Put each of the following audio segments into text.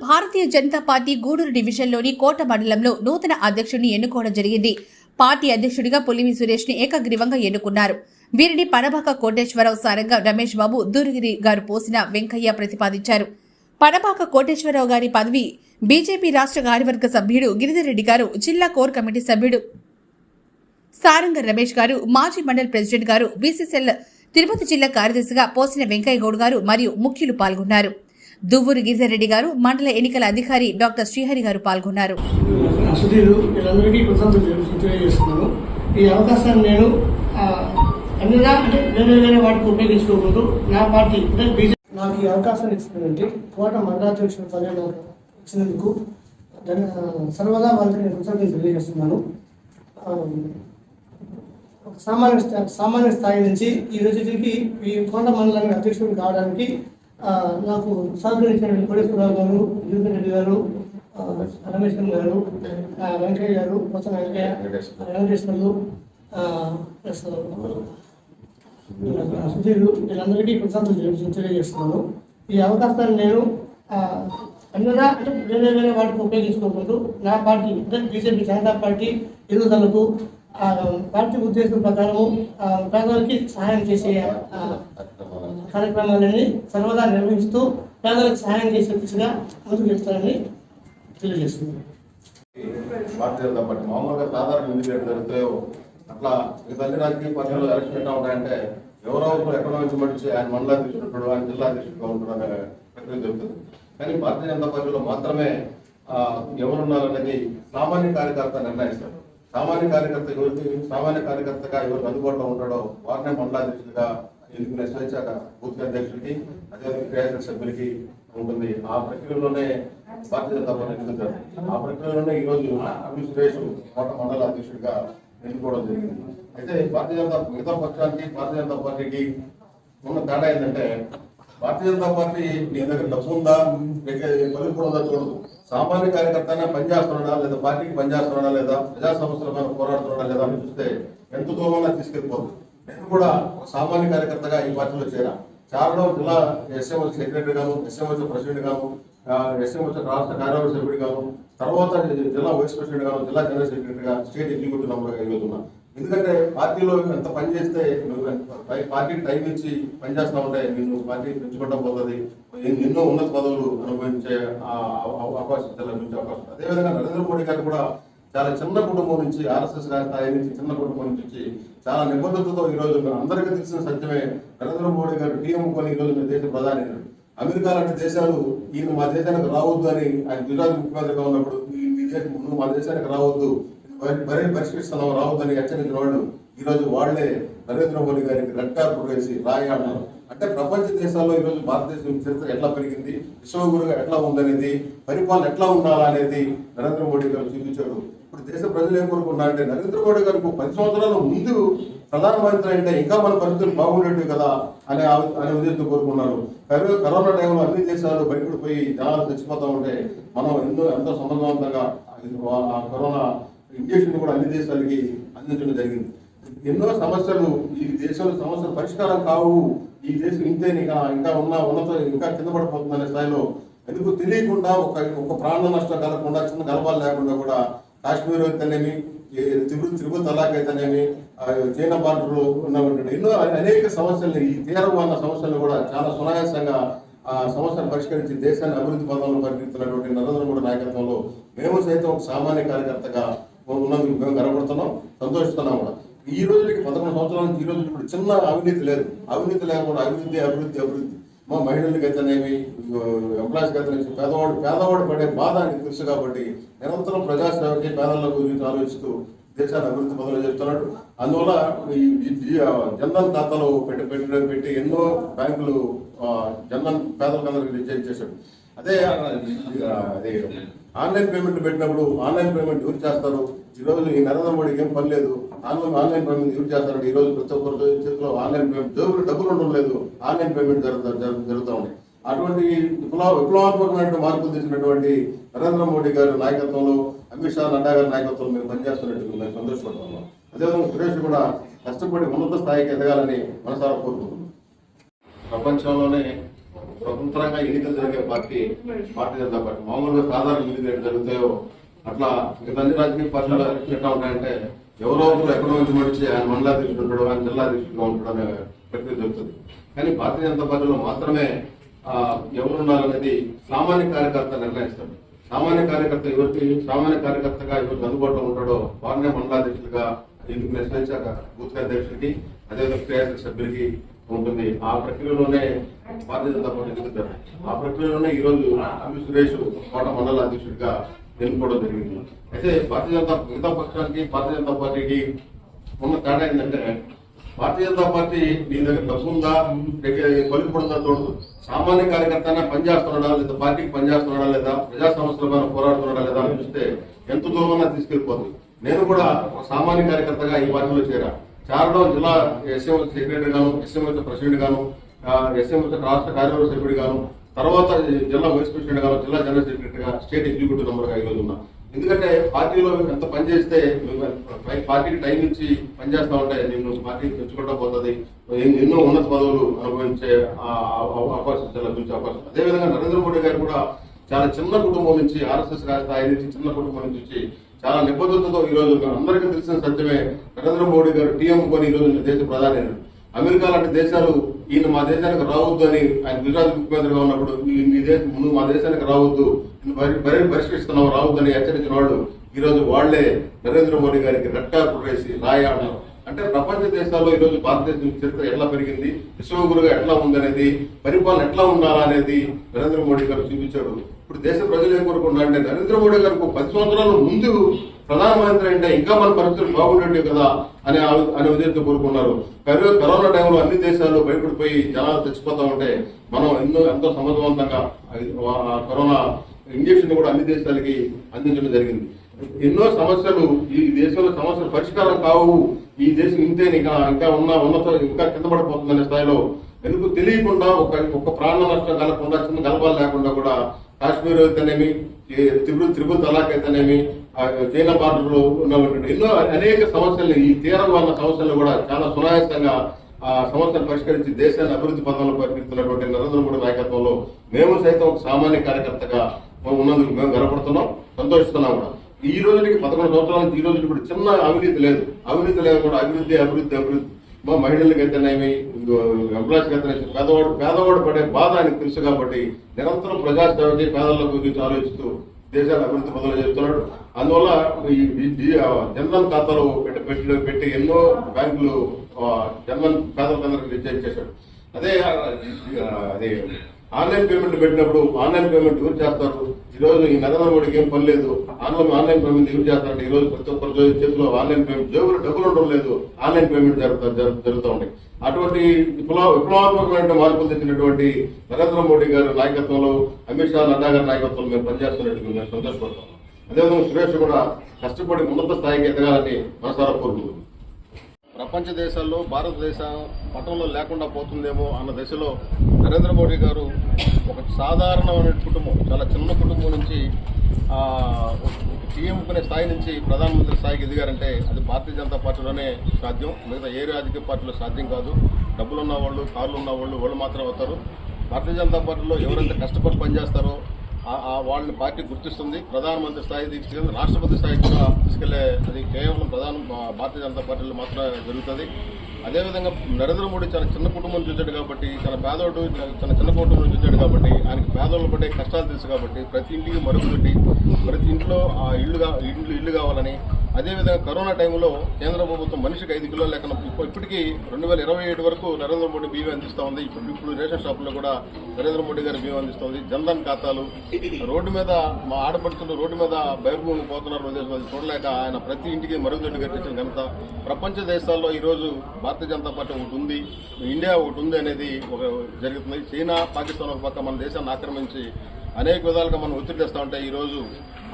Bharatiya Janata party Gudur డివిజన్లోని కోట మండలంలో నూతన అధ్యక్షుడిని ఎన్నుకోవడం జరిగింది. పార్టీ అధ్యక్షుడిగా పులివి సురేష్ని ఏకగ్రీవంగా ఎన్నుకున్నారు. వీరిని పడబాక కోటేశ్వరరావు సారంగా రమేష్ బాబు దూరిగిరి గారు పోసిన వెంకయ్య ప్రతిపాదించారు. పడబాక కోటేశ్వరరావు గారి పదవి బీజేపీ రాష్ట్ర కార్యవర్గ సభ్యుడు గిరిధిరెడ్డి గారు జిల్లా కోర్ కమిటీ సభ్యుడు సారంగ రమేష్ గారు మాజీ మండల్ ప్రెసిడెంట్ గారు బీసీసీఎల్ తిరుపతి జిల్లా కార్యదర్శిగా పోసిన వెంకయ్య గౌడ్ గారు మరియు ముఖ్యులు పాల్గొన్నారు. దువ్వూరు గిరిధర్రెడ్డి గారు మండల ఎన్నికల అధికారి డాక్టర్ శ్రీహరి గారు పాల్గొన్నారు. ఈ అవకాశాన్ని నేను అన్నిగా అంటే వేరే వేరే వాటికి ఉపయోగించుకోకూడదు. నా పార్టీ అంటే బీజేపీ నాకు ఈ అవకాశాన్ని ఇచ్చినటువంటి కోట మండలాధ్యక్షుల పదవి నాకు ఇచ్చినందుకు సర్వదా వాళ్ళకి నేను కృతజ్ఞతలు తెలియజేస్తున్నాను. ఆ, ఒక సామాన్య స్థాయి సామాన్య స్థాయి నుంచి ఈ రోజుకి ఈ కోట మండలానికి అధ్యక్షుడు కావడానికి నాకు సహకరించినటువంటి కోటేశ్వరరావు గారు జితేంద్ర రెడ్డి గారు రమేష్ గారు వెంకయ్య గారు కొత్త వెంకయ్య వెంకటేశ్వర్లు ప్లస్ సుధీర్ వీళ్ళందరికీ కృతజ్ఞతలు తెలియ- తెలియజేస్తున్నాను. ఈ అవకాశాన్ని నేను ఆ, అన్నిగా అంటే వేరే వేరే వాటికి ఉపయోగించుకోకూడదు. నా పార్టీ అంటే బీజేపీ జనతా పార్టీ ఎదుగుదలకు పార్టీ ఉద్దేశం ప్రకారము పేదవారికి పేదలకి సహాయం చేసే కార్యక్రమాలన్నీ కార్యక్రమాలని సర్వదా నిర్వహిస్తూ పేదలకు సహాయం చేసే దిశగా ముందుకు వెళ్తానని తెలియజేస్తున్నాను భారతీయ జనతా పార్టీ మామూలుగా సాధారణ ఎన్నికలు జరుగుతాయో అట్లా మిగతా అన్ని రాజకీయ పార్టీలు ఎలక్షన్ ఎట్లా ఉంటాయంటే ఎవరో ఒకరు ఎక్కడో నుంచి మడిచి ఆయన మండల అధ్యక్షుడు ఆయన జిల్లా అధ్యక్షుడుగా ఉంటాడు అనే ప్రక్రియ జరుగుతుంది. కానీ భారతీయ జనతా పార్టీలో మాత్రమే ఎవరున్నారనేది సామాన్య కార్యకర్త నిర్ణయిస్తారు. సామాన్య కార్యకర్త ఎవరికి సామాన్య కార్యకర్తగా ఎవరికి అందుబాటులో ఉంటాడో వారినే మండలాధ్యక్షుడిగా ఎన్నుకునే స్వేచ్ఛ బూత్ అధ్యక్షుడికి అదేవిధంగా క్రియాశీల సభ్యులకి ఉంటుంది. ఆ ప్రక్రియలోనే భారతీయ జనతా పార్టీ ఎన్నుకుంటారు ఆ ప్రక్రియలోనే ఈ రోజు అమిత్ సురేష్ కోట మండల అధ్యక్షుడిగా ఎన్నుకోవడం జరిగింది. అయితే భారతీయ జనతా మిగతా పక్షానికి భారతీయ జనతా పార్టీకి ఉన్న తేడా ఏంటంటే భారతీయ జనతా పార్టీ నీ దగ్గర డబ్బు ఉందా? లేక కూడా ఉందా చూడదు. సామాన్య కార్యకర్తనే పనిచేస్తున్నాడా లేదా పార్టీకి పనిచేస్తున్నాడా లేదా ప్రజా సమస్యల మీద పోరాడుతున్నాడా లేదా అని చూస్తే ఎంత దూరంగా తీసుకెళ్ళిపోదు. నేను కూడా ఒక సామాన్య కార్యకర్తగా ఈ పార్టీలో చేరా చారడం జిల్లా ఎస్ఎంఎస్ సెక్రటరీ గాను ఎస్ఎంఎస్ ప్రెసిడెంట్ గాను ఎస్ఎంఎస్ రాష్ట్ర కార్యవర్గ సభ్యుడు గాను తర్వాత జిల్లా వైస్ ప్రెసిడెంట్ గాను జిల్లా జనరల్ సెక్రటరీగా స్టేట్ ఎగ్జిక్యూటివ్ మెంబర్ ఈ ఎందుకంటే పార్టీలో ఎంత పని చేస్తే నువ్వు పై- పార్టీకి టైం ఇచ్చి పని చేస్తా ఉంటే నిన్ను పార్టీ పెంచుకుంటా పోతుంది. ఎన్నో ఉన్నత పదవులు అనుభవించే అవకాశం లభించే అవకాశం. అదేవిధంగా నరేంద్ర మోడీ గారు కూడా చాలా చిన్న కుటుంబం నుంచి ఆర్ఎస్ఎస్ గారి స్థాయి నుంచి చిన్న కుటుంబం నుంచి చాలా నిబద్ధతతో ఈ అందరికీ తెలిసిన సత్యమే నరేంద్ర మోడీ గారు టీఎం కొని ఈ రోజు దేశ ప్రధాని అమెరికా లాంటి దేశాలు ఈయన మా దేశానికి రావద్దు అని ఆయన గుజరాత్ ముఖ్యమంత్రిగా ఉన్నప్పుడు ఈ దేశం నువ్వు మా దేశానికి రావద్దు మరే మరీ పరిష్కరిస్తున్నావు రావద్దని హెచ్చరించిన వాళ్ళు ఈరోజు వాళ్ళే నరేంద్ర మోడీ గారికి రెడ్ కార్పెట్ వేసి రాయి అంటే ప్రపంచ దేశాల్లో ఈరోజు భారతదేశం చరిత్ర ఎట్లా పెరిగింది? విశ్వగురుగా ఎట్లా ఉందనేది? పరిపాలన ఎట్లా ఉండాలా అనేది నరేంద్ర మోడీ గారు చూపించారు. ఇప్పుడు దేశ ప్రజలు ఏం కోరుకున్నారంటే నరేంద్ర మోడీ గారికి పది సంవత్సరాల ముందు ప్రధానమంత్రి అంటే ఇంకా మన పరిస్థితులు బాగుండేవి కదా అనే అనే ఉద్దేశంతో కోరుకున్నారు. కరోనా టైంలో అన్ని దేశాలు పోయి జనాలు చచ్చిపోతూ ఉంటే మనం ఎంతో ఎంతో సమర్థవంతంగా ఆ కరోనా ఇంజక్షన్ కూడా అన్ని దేశాలకి అందించడం జరిగింది. ఎన్నో సమస్యలు ఈ దేశంలో సమస్యలు పరిష్కారం కావు. ఈ దేశం ఇంతే ఇంకా ఇంకా ఉన్న ఉన్నత ఇంకా కింద పడిపోతుందనే స్థాయిలో ఎందుకు తెలియకుండా ఒక ఒక ప్రాణ నష్టం కలగకుండా చిన్న గలపాలు లేకుండా కూడా కాశ్మీర్ అయితేనేమి ఈ తిరుపతి తిరుపతి తలాక్ అయితేనేమి చైనా బార్డర్లో ఉన్నటువంటి ఎన్నో అనేక సమస్యలు ఈ తీవ్రమైన సమస్యలను కూడా చాలా సునాయాసంగా ఆ సమస్యను పరిష్కరించి దేశాన్ని అభివృద్ధి పదంలో పరిగెత్తున్నటువంటి నరేంద్ర మోడీ నాయకత్వంలో మేము సైతం ఒక సామాన్య కార్యకర్తగా ఉన్నందుకు మేము గర్వపడుతున్నాం సంతోషిస్తున్నాం కూడా. ఈ రోజుకి పదకొండు సంవత్సరాల నుంచి ఈ రోజు ఇప్పుడు చిన్న అవినీతి లేదు. అవినీతి లేకుండా అభివృద్ధి అభివృద్ధి అభివృద్ధి. మా మహిళలకి అయితేనేమి ఎంప్లాయీస్కి అయితేనేమి పేదవాడు పేదవాడు పడే బాధ అని తెలుసు కాబట్టి నిరంతరం ప్రజాసేవకి పేదల గురించి ఆలోచిస్తూ దేశాన్ని అభివృద్ధి పదవులు చెప్తున్నాడు అందువల్ల ఈ జన్ధన్ ఖాతాలో పెట్టి పెట్టి పెట్టి ఎన్నో బ్యాంకులు ఆ, జన్ధన్ పేదలకందరికీ రీఛార్జ్ చేశాడు. అదే అదే. ఆన్లైన్ పేమెంట్ పెట్టినప్పుడు ఆన్లైన్ పేమెంట్ యూజ్ చేస్తారు. ఈ రోజు ఈ నరేంద్ర మోడీకి ఏం పని లేదు. ఆన్లైన్ ఆన్లైన్ పేమెంట్ యూజ్ చేస్తారంటే ఈ రోజు ప్రతి ఒక్కరు చేతిలో ఆన్లైన్ పేమెంట్ జోబులు డబ్బులు ఉండడం లేదు. ఆన్లైన్ పేమెంట్ జరుగుతా జరుగుతూ ఉంది. అటువంటి విప్లవ విప్లవాత్మకమైన మార్పులు తెచ్చినటువంటి నరేంద్ర మోడీ గారి నాయకత్వంలో అమిత్ షా నడ్డా గారి నాయకత్వంలో మేము పనిచేస్తున్నట్టు మేము సంతోషపడుతున్నాం అదేవిధంగా సురేష్ కూడా కష్టపడి ఉన్నత స్థాయికి ఎదగాలని మనసారా కోరుకుంటున్నాం. ప్రపంచంలోనే స్వతంత్రంగా ఎన్నికలు జరిగే పార్టీ పార్టీ జనతా పార్టీ. మామూలుగా సాధారణ ఎన్నికలు ఎట్లా జరుగుతాయో అట్లా మిగతా రాజకీయ పార్టీలు ఎట్లా ఉంటాయంటే ఎవరో ఒకరు ఎక్కడో నుంచి మడిచి ఆయన మండలాధ్యక్షుడు ఉంటాడు ఆయన జిల్లాధ్యక్షుడుగా ఉంటాడు అనే ప్రక్రియ జరుగుతుంది. కానీ భారతీయ జనతా పార్టీలో మాత్రమే ఆ, ఎవరు ఉండాలనేది సామాన్య కార్యకర్త నిర్ణయిస్తాడు. సామాన్య కార్యకర్త ఎవరికి సామాన్య కార్యకర్తగా ఎవరికి అందుబాటులో ఉంటాడో వారినే మండలాధ్యక్షులుగా ఎందుకు నిర్ణయించాక బూత్ అధ్యక్షుడికి అదేవిధంగా క్రియాశీల సభ్యులకి ఉంటుంది. ఆ ప్రక్రియలోనే భారతీయ జనతా పార్టీ ఎదుగుతారు ఆ ప్రక్రియలోనే ఈ రోజు అంబి సురేష్ కోట మండల అధ్యక్షుడిగా ఎన్నుకోవడం జరిగింది. అయితే భారతీయ జనతా మిగతా పక్షానికి భారతీయ జనతా పార్టీకి ఉన్న తేడా ఏంటంటే భారతీయ జనతా పార్టీ నీ దగ్గర డబ్బు ఉందా? కొలిపడుందా చూడదు సామాన్య కార్యకర్తనే పనిచేస్తున్నాడా లేదా? పార్టీకి పనిచేస్తున్నాడా లేదా? ప్రజా సమస్యల పైన పోరాడుతున్నాడా లేదా అని చూస్తే ఎంత దూరమన్నా తీసుకెళ్ళిపోతుంది నేను కూడా ఒక సామాన్య కార్యకర్తగా ఈ పార్టీలో చేరా చేరడం జిల్లా ఎస్ఎంఎస్ సెక్రటరీ గాను ఎస్ఎంఎస్ ప్రెసిడెంట్ గాను ఎస్ఎంఎస్ రాష్ట్ర కార్యవర్గ సభ్యుడు గాను తర్వాత జిల్లా వైస్ ప్రెసిడెంట్ గాను జిల్లా జనరల్ సెక్రటరీగా స్టేట్ ఎగ్జిక్యూటివ్ నెంబర్గా ఉన్నా. ఎందుకంటే పార్టీలో ఎంత పని చేస్తే పార్టీకి టైం ఇచ్చి పనిచేస్తా ఉంటే నేను పార్టీకి తెచ్చుకుంటా పోతుంది. ఎన్నో ఉన్నత పదవులు అనుభవించే ఆ- అవకాశం లభించే అవకాశం. అదేవిధంగా నరేంద్ర మోడీ గారు కూడా చాలా చిన్న కుటుంబం నుంచి ఆర్ఎస్ఎస్ స్థాయి నుంచి చిన్న కుటుంబం నుంచి చాలా నిబద్ధతతో ఈ రోజు అందరికీ తెలిసిన సత్యమే నరేంద్ర మోడీ గారు టీఎం కొని ఈ రోజు దేశ ప్రధాని. అమెరికా లాంటి దేశాలు ఈయన మా దేశానికి రావద్దు అని ఆయన గుజరాత్ ముఖ్యమంత్రిగా ఉన్నప్పుడు ఈ- దేశం ముందు మా దేశానికి రావద్దు ఇన్ని పరిష్కరిస్తున్నావు రావద్దు అని హెచ్చరించిన వాళ్ళు ఈరోజు వాళ్ళే నరేంద్ర మోడీ గారికి రెట్టా వేసి రాయ అంటే ప్రపంచ దేశాల్లో ఈ రోజు భారతదేశం చరిత్ర ఎట్లా పెరిగింది? విశ్వగురుగా ఎట్లా ఉందనేది పరిపాలన ఎట్లా ఉండాలనేది నరేంద్ర మోడీ గారు చూపించాడు. ఇప్పుడు దేశ ప్రజలు ఏం కోరుకున్నా అంటే నరేంద్ర మోడీ గారికి పది సంవత్సరాల ముందు ప్రధానమంత్రి అంటే ఇంకా మన పరిస్థితులు బాగుండేవి కదా అనే అనే ఉద్దేశంతో కోరుకున్నారు. కరోనా టైంలో అన్ని దేశాల్లో భయపడిపోయి జనాలు తెచ్చిపోతా ఉంటే మనం ఎన్నో ఎంతో సమర్థవంతంగా కరోనా ఇంజక్షన్ కూడా అన్ని దేశాలకి అందించడం జరిగింది. ఎన్నో సమస్యలు ఈ దేశంలో సమస్యలు పరిష్కారం కావు. ఈ దేశం ఇంతే ఇంకా ఇంకా ఉన్న ఉన్నత ఇంకా కింద పడిపోతుందనే స్థాయిలో ఎందుకు తెలియకుండా ఒక ఒక ప్రాణ నష్టం కలగకుండా చిన్న గలపాలు లేకుండా కూడా కాశ్మీర్ అయితేనేమి త్రిపుల్ త్రిపుల్ తలాక్ అయితేనేమి చైనా బార్డర్లో ఉన్నటువంటి ఎన్నో అనేక సమస్యలు ఈ తీవ్రమైన సమస్యలు కూడా చాలా సునాయాసంగా ఆ సమస్యను పరిష్కరించి దేశాన్ని అభివృద్ధి పథంలో పరిగెత్తున్నటువంటి నరేంద్ర మోడీ నాయకత్వంలో మేము సైతం ఒక సామాన్య కార్యకర్తగా ఉన్నందుకు మేము గర్వపడుతున్నాం సంతోషిస్తున్నాం కూడా. ఈ రోజుకి పదకొండు సంవత్సరాల నుంచి ఈ రోజు కూడా చిన్న అవినీతి లేదు. అవినీతి లేదు కూడా అభివృద్ధి అభివృద్ధి అభివృద్ధి. మా మహిళలకు అయితేనేమి ఎంప్లాయీస్కి అయితేనేమి పేదవాడు పేదవాడు పడే బాధ ఆయనకు తెలుసు కాబట్టి నిరంతరం ప్రజాసేవకి పేదల గురించి ఆలోచిస్తూ దేశాన్ని అభివృద్ధి మొదలు చేస్తున్నాడు. అందువల్ల ఈ జన్ధన్ ఖాతాలో పెట్టి పెట్టి పెట్టి ఎన్నో బ్యాంకులు ఆ, జన్ధన్ ఖాతాలందరికీ రిజైన్ చేశాడు. అదే అదే ఆన్లైన్ పేమెంట్ పెట్టినప్పుడు ఆన్లైన్ పేమెంట్ యూజ్ చేస్తారు? ఈ రోజు ఈ నరేంద్ర ఏం పని లేదు. ఆన్లైన్ ఆన్లైన్ పేమెంట్ యూజ్ చేస్తారంటే ఈ రోజు ప్రతి ఒక్కరి చేతిలో ఆన్లైన్ పేమెంట్ జోబులు డబ్బులు ఉండడం లేదు. ఆన్లైన్ పేమెంట్ జరుగుతూ జరుగుతూ ఉన్నాయి. అటువంటి విప్లవ విప్లవాత్మకమైన మార్పులు తెచ్చినటువంటి నరేంద్ర మోడీ గారి నాయకత్వంలో అమిత్ షా నడ్డా గారి నాయకత్వంలో మేము పనిచేస్తున్నట్టు మేము సంతోషపడతాం. అదేవిధంగా సురేష్ కూడా కష్టపడి ఉన్నత స్థాయికి ఎదగాలని మనసారా కోరుకుంటున్నాం. ప్రపంచ దేశాల్లో భారతదేశం పటంలో లేకుండా పోతుందేమో అన్న దశలో నరేంద్ర మోడీ గారు ఒక సాధారణమైన కుటుంబం చాలా చిన్న కుటుంబం నుంచి సీఎం స్థాయి నుంచి ప్రధానమంత్రి స్థాయికి ఎదిగారంటే అది భారతీయ జనతా పార్టీలోనే సాధ్యం. మిగతా ఏ రాజకీయ పార్టీలో సాధ్యం కాదు. డబ్బులు ఉన్న వాళ్ళు కార్లు ఉన్న వాళ్ళు వాళ్ళు మాత్రం అవుతారు భారతీయ జనతా పార్టీలో ఎవరైతే కష్టపడి పనిచేస్తారో వాళ్ళని పార్టీ గుర్తిస్తుంది. ప్రధానమంత్రి స్థాయి తీసుకెళ్ళి రాష్ట్రపతి స్థాయికి కూడా తీసుకెళ్ళే అది కేవలం ప్రధాన భారతీయ జనతా పార్టీలో మాత్రమే జరుగుతుంది. అదేవిధంగా నరేంద్ర మోడీ చాలా చిన్న కుటుంబం చూశాడు కాబట్టి చాలా పేదోడు చాలా చిన్న కుటుంబం చూశాడు కాబట్టి ఆయనకి పేదోళ్ళు పడే కష్టాలు తెలుసు కాబట్టి ప్రతి ఇంటికి మరుగుదొడ్డి ప్రతి ఇంట్లో ఆ ఇల్లుగా ఇల్లు ఇల్లు కావాలని అదేవిధంగా కరోనా టైంలో కేంద్ర ప్రభుత్వం మనిషికి ఐదు కిలోలు లెక్కన ఇప్పటికీ రెండు వేల ఇరవై ఏడు వరకు నరేంద్ర మోడీ బియ్యం అందిస్తూ ఉంది. ఇప్పుడు ఇప్పుడు రేషన్ షాపులో కూడా నరేంద్ర మోడీ గారి బియ్యం అందిస్తుంది జన్ధన్ ఖాతాలు రోడ్డు మీద మా ఆడపడుతున్న రోడ్డు మీద బైర్భూమి పోతున్నారు ఉద్దేశం అది చూడలేక ఆయన ప్రతి ఇంటికి మరుగుదొడ్డి కట్టించిన ఘనత. ప్రపంచ దేశాల్లో ఈరోజు భారతీయ జనతా పార్టీ ఒకటి ఉంది. ఇండియా ఒకటి ఉంది అనేది ఒక జరుగుతుంది. చైనా పాకిస్తాన్ ఒక పక్క మన దేశాన్ని ఆక్రమించి అనేక విధాలుగా మనం ఒత్తిడి తెస్తా ఉంటే ఈరోజు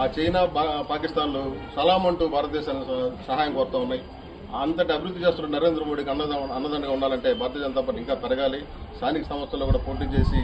ఆ చైనా పాకిస్తాన్లు సలాం అంటూ భారతదేశానికి సహాయం కోరుతా ఉన్నాయి. అంతటి అభివృద్ధి చేస్తున్న నరేంద్ర మోడీకి అన్నద అన్నదండగా ఉండాలంటే భారతీయ జనతా పార్టీ ఇంకా పెరగాలి. స్థానిక సంస్థల్లో కూడా పోటీ చేసి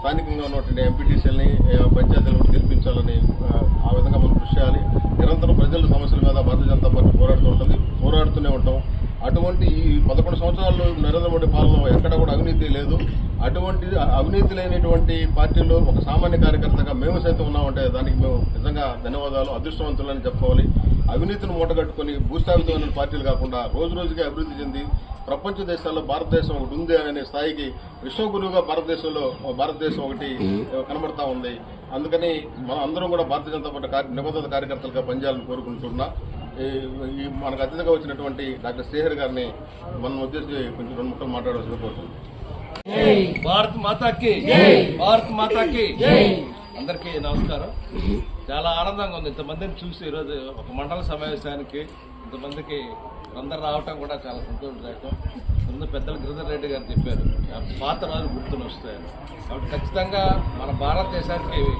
స్థానికంగా ఉన్నటువంటి ఎంపీటీసీలని పంచాయతీలను కూడా గెలిపించాలని ఆ, ఆ విధంగా మనం కృషి చేయాలి. నిరంతరం ప్రజల సమస్యల మీద భారతీయ జనతా పార్టీ పోరాడుతూ ఉంటుంది. పోరాడుతూనే ఉంటాం. అటువంటి ఈ పదకొండు సంవత్సరాల్లో నరేంద్ర మోడీ పాలనలో ఎక్కడ కూడా అవినీతి లేదు. అటువంటి అవినీతి లేనిటువంటి పార్టీలో ఒక సామాన్య కార్యకర్తగా మేము సైతం ఉన్నామంటే దానికి మేము నిజంగా ధన్యవాదాలు అదృష్టవంతులని చెప్పుకోవాలి. అవినీతిని మూటగట్టుకుని భూస్థాపితమైన పార్టీలు కాకుండా రోజు రోజుకి అభివృద్ధి చెంది ప్రపంచ దేశాల్లో భారతదేశం ఒకటి ఉంది అనే స్థాయికి విశ్వగురువుగా భారతదేశంలో భారతదేశం ఒకటి కనబడతా ఉంది. అందుకని మనం అందరం కూడా భారతీయ జనతా పార్టీ కార్య- నిబద్ధత కార్యకర్తలుగా పనిచేయాలని కోరుకుంటున్నా. ఈ- మనకు అతిథిగా వచ్చినటువంటి డాక్టర్ శ్రీహరి గారిని మనం ఉద్దేశించి కొంచెం రెండు ముక్కలు మాట్లాడవలసిన కోరుతున్నాం. భారత్ మాతాకి. భారత్ మాతాకి. అందరికీ నమస్కారం. చాలా ఆనందంగా ఉంది. ఇంతమందిని చూసి ఈరోజు ఒక మండల సమావేశానికి ఇంతమందికి అందరు రావటం కూడా చాలా సంతోషదాయకం. ముందు పెద్దలు గిరిధర్ రెడ్డి గారు చెప్పారు. పాత రోజులు గుర్తులు వస్తాయని. కాబట్టి ఖచ్చితంగా మన భారతదేశానికి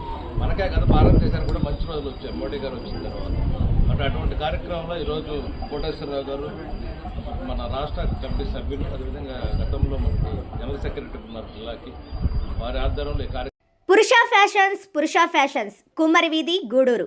మనకే కదా భారతదేశానికి కూడా మంచి రోజులు వచ్చాయి. మోడీ గారు వచ్చిన తర్వాత. కాబట్టి అటువంటి కార్యక్రమంలో ఈరోజు కోటేశ్వరరావు గారు మన రాష్ట్ర కమిటీ సభ్యులు అదేవిధంగా గతంలో మనకి జనరల్ సెక్రటరీ ఉన్నారు జిల్లాకి. వారి ఆధ్వర్యంలో ఈ కార్యక్రమం పురుష ఫ్యాషన్స్ పురుష ఫ్యాషన్స్ కుమ్మరి వీధి గూడూరు.